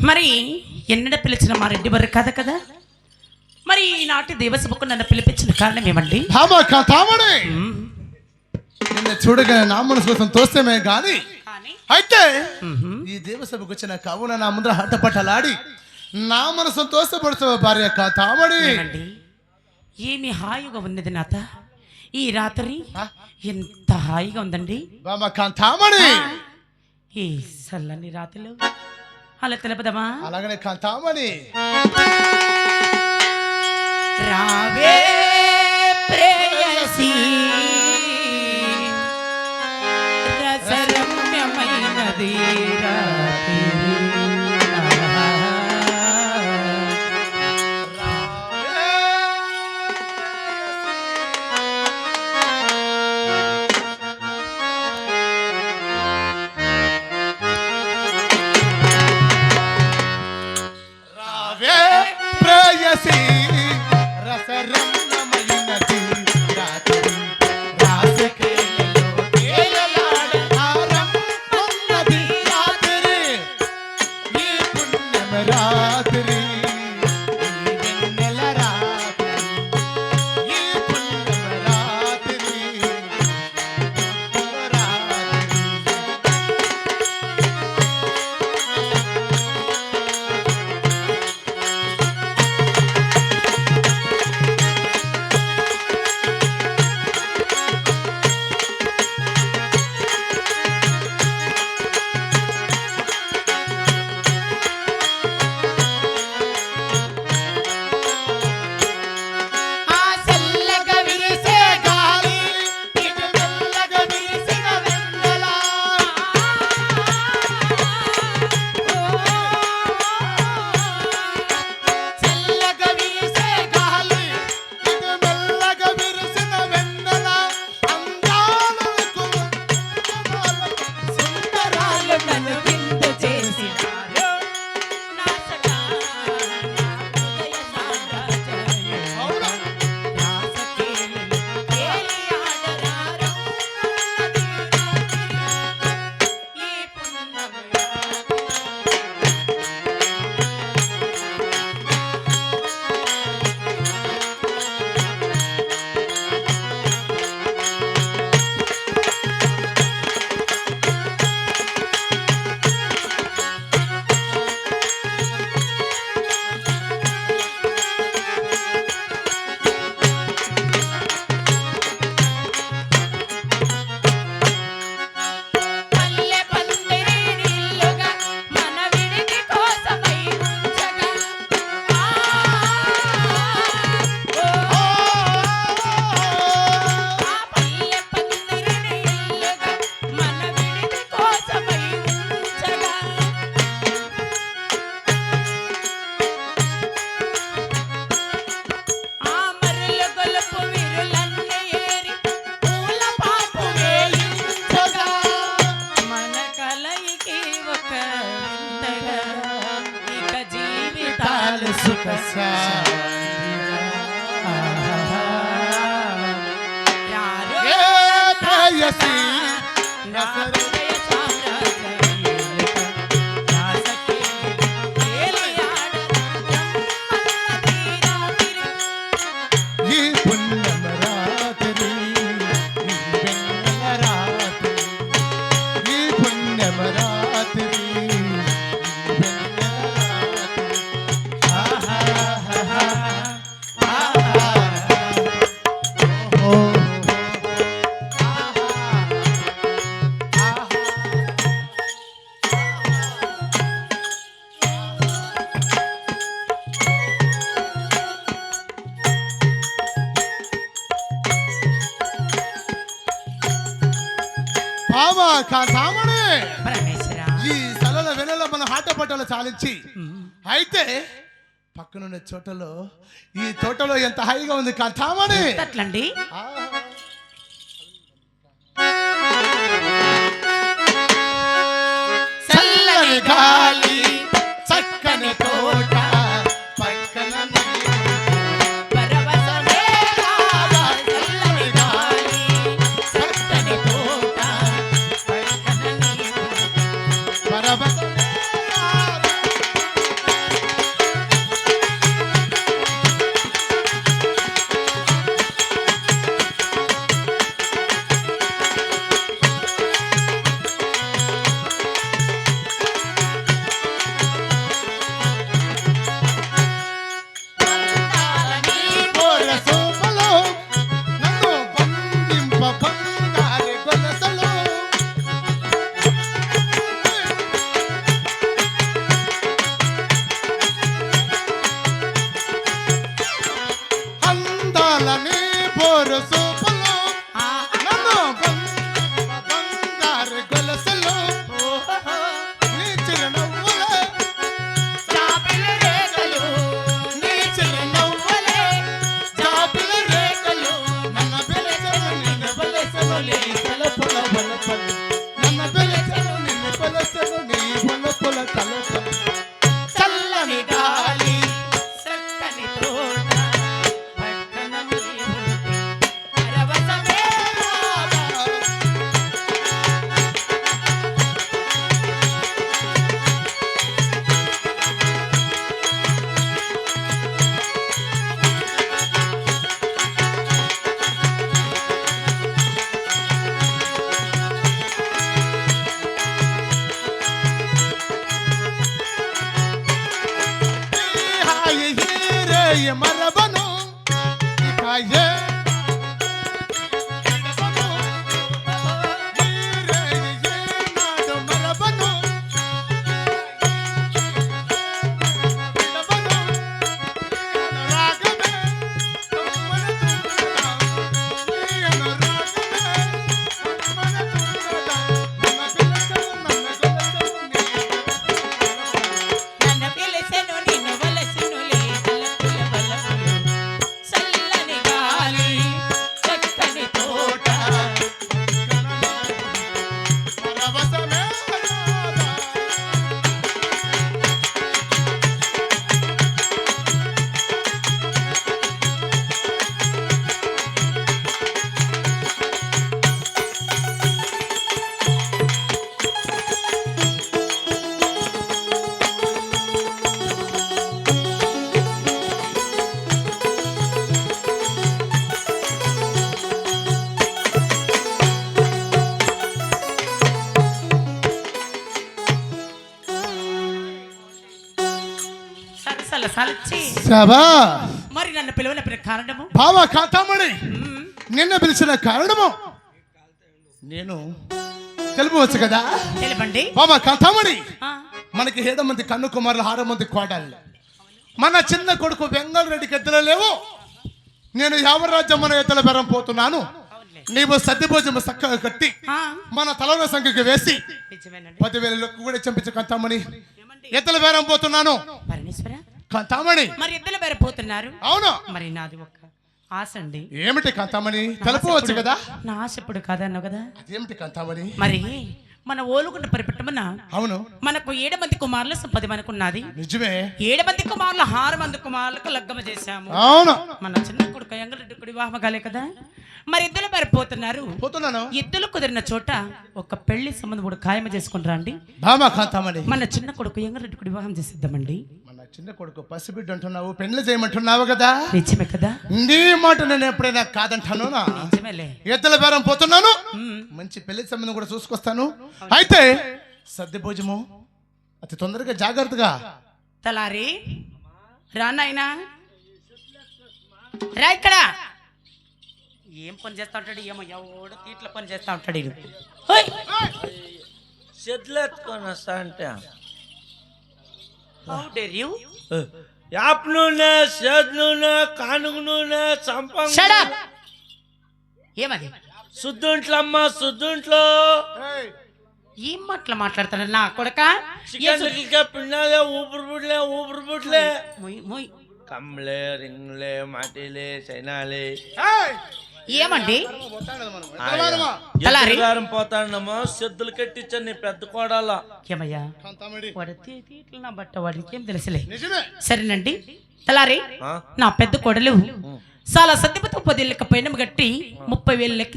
మరి ఎన్నడ పిలిచిన మా రెడ్డి వారు కాదు కదా? మరి ఈనాటి దేవసభకు నన్ను పిలిపించిన కారణం ఏమండి. నిన్ను చూడగానే నా మనసు కోసం తోస్తేమే గాని. అయితే. ఈ దేవసభకు వచ్చిన కవున నా ముందర హట్టపట్టలాడి నా మనసు తోస్తపడుతావు భార్య ఏమండి? ఏమి హాయిగా ఉన్నది నాత? ఈ రాత్రి? ఎంత హాయిగా ఉందండి? కాంతామణి ఈ చల్లని రాత్రిలో అలా తెలపదమా? అలాగనే కాంతామణి. రావే Yes, sir. ఈ సలల వెనల మన ఆటపాటలు చాలించి. అయితే పక్కనున్న చోటలో ఈ తోటలో ఎంత హాయిగా ఉంది Kanthamani అట్లండి Guarani, por eu. ye marabano ikaye మరి నన్ను పిలువన కారణము? బావ కాంతామణి. నిన్న పిలిచిన కారణము? నేను తెలుపవచ్చు కదా? తెలుపండి. బాబా కాంతామణి ఆ, మనకి ఏడు మంది కన్ను కుమారులు ఆరు మంది కోడళ్ళు. మన చిన్న కొడుకు వెంగళ రెడ్డికి ఎద్దులు లేవు. నేను యావరాజ్యం మన ఎద్దుల బెరం పోతున్నాను. నీవు సద్దిభోజనం చక్కగా కట్టి ఆ, మన తలలో సంఖ్యకి వేసి పదివేల లొక్కు కూడా చంపించు కాంతామణి. ఏమండి? ఎద్దుల బేరం పోతున్నాను. పరమేశ్వర? కాంతామణి. మరి ఇద్దరు బెరపోతున్నారు అవును. మరి నాది ఒక ఆశ అండి. ఏమిటి కాంతామణి? తెలుపవచ్చు కదా? నా ఆశ ఇప్పుడు కాదన్నావు కదా? అదేమిటి కాంతామణి? మరి మన ఓలుగుండ పరిపెట్టమన్న? అవును. మనకు ఏడు మంది కుమారులు పది మనకు ఉన్నది నిజమే. ఏడు మంది కుమారులు ఆరు మంది కుమారులకు లగ్గమ చేశాము. అవును. మన చిన్న కొడుకు ఎంగరెడ్డి కుడి వివాహం కాలే కదా? మరి ఇద్దరు పారిపోతున్నారు పోతున్నాను. ఇద్దరు కుదిరిన చోట ఒక పెళ్ళి సంబంధం కూడా ఖాయం బామా కాంతామణి. మన చిన్న కొడుకు ఎంగరెడ్డి కుడి వివాహం చేసిద్దామండి. చిన్న కొడుకు పసిబిడ్డ అంటున్నావు పెళ్ళి చేయమంటున్నావు కదా? నిజమే కదా. నీ మాట నేను ఎప్పుడైనా కాదంటాను? నిజమేలే. ఎద్దల బేరం పోతున్నాను. మంచి పెళ్ళి సంబంధం కూడా చూసుకొస్తాను. అయితే సద్ది భోజము అతి తొందరగా జాగ్రత్తగా. తలారి రా నాయనా. రా ఇక్కడ. ఏం పని చేస్తా ఉంటాడు? ఏమో ఎవడు తీట్ల పని చేస్తా ఉంటాడు ఈడు. ఓయ్! చెట్లెత్తుకొని వస్తా అంటే How dare you? యాప్ నూనె సేద్ నూనె కానుగ నూనె చంపంగ Shut up! ఏమది సుద్దుంట్లమ్మ సుద్దుంట్లో ఏం మాటలు మాట్లాడతాడు నా కొడక చికెన్ గిల్కే పిండాలే ఊపిరి బుడ్లే ఊపిరి బుడ్లే మొయ్, మొయ్. కమ్లే రింగ్లే మాటిలే చైనాలే ఏమండి? పోతాడమ్మా సెద్దులు కట్టించాను నీ పెద్ద కోడాల ఏమయ్యా? నా బట్ట వాడికి ఏం తెలుసులే. సరేనండి. తలారి? నా పెద్ద కొడలు. చాలా సత్యపతో పది లెక్క పైన గట్టి ముప్పై వేలు లెక్క